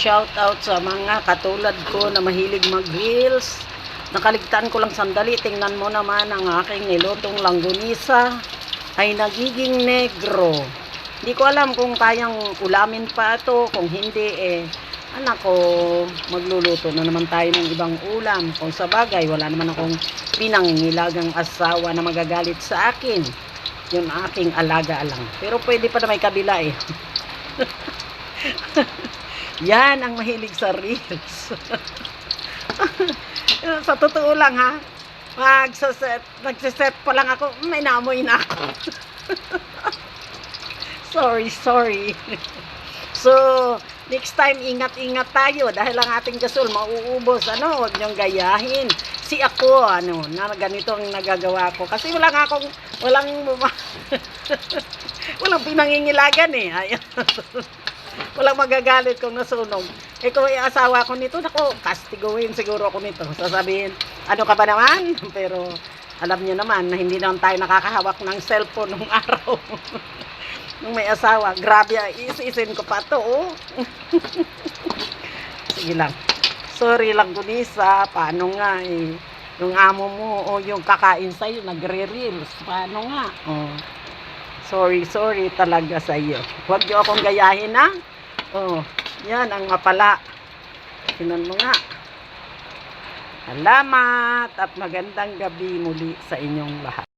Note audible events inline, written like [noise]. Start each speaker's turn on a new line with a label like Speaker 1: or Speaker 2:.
Speaker 1: shout out sa mga katulad ko na mahilig mag-reels. Nakaligtaan ko lang sandali. Tingnan mo naman ang aking nilutong langgunisa ay nagiging negro. Hindi ko alam kung kayang ulamin pa ito. Kung hindi, eh, anak ko, magluluto na naman tayo ng ibang ulam. Kung sa bagay, wala naman akong pinangingilagang asawa na magagalit sa akin. Yung aking alaga lang. Pero pwede pa na may kabila eh. [laughs] Yan ang mahilig sa reels. [laughs] sa totoo lang ha. Magsaset, nagsiset pa lang ako, may namoy na ako. [laughs] sorry, sorry. [laughs] so, next time ingat-ingat tayo dahil ang ating gasol mauubos. Ano, huwag niyong gayahin. Si ako, ano, na ganito ang nagagawa ko. Kasi wala nga akong, walang, walang pinangingilagan eh. Ayan. Walang magagalit kung nasunog. Eh kung asawa ko nito, nako, kastiguin siguro ako nito. Sasabihin, ano ka ba naman? [laughs] Pero alam niyo naman na hindi naman tayo nakakahawak ng cellphone nung [laughs] araw. nung may asawa. Grabe, ah, is-isin ko pa to, oh. [laughs] Sige lang. Sorry lang, Gunisa. Paano nga eh. Yung amo mo o yung kakain sa'yo, nagre-reels. Paano nga? Oh. Sorry, sorry talaga sa iyo. Huwag niyo akong gayahin, ha? Oh, yan ang mapala. Tinan mo nga. Salamat at magandang gabi muli sa inyong lahat.